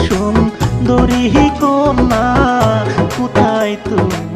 সুন্দরী কন্যা কোথায় তুমি?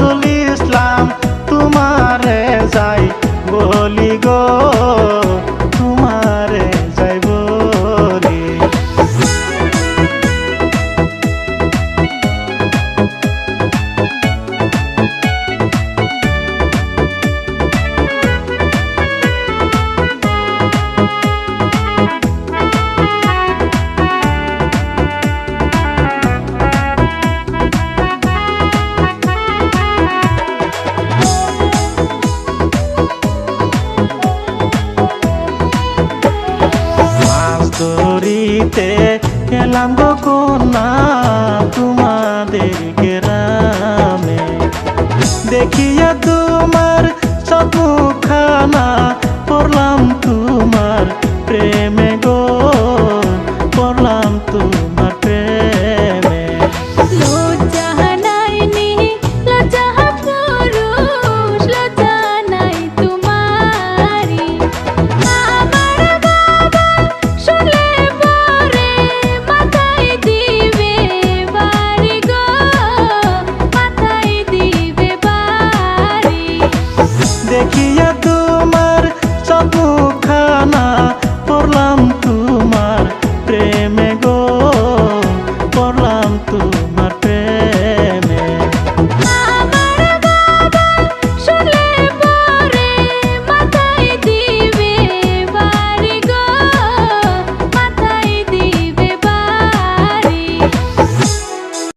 ইন্দাজুল ইসলাম তোমারে যাই বলি গো। ভুলিতে এলাম গো কন্যা তোমাদের গ্রামে। দেখিয়া তোমার সপুখানা পড়লাম তোমার প্রেমে গো, পড়লাম তোমার que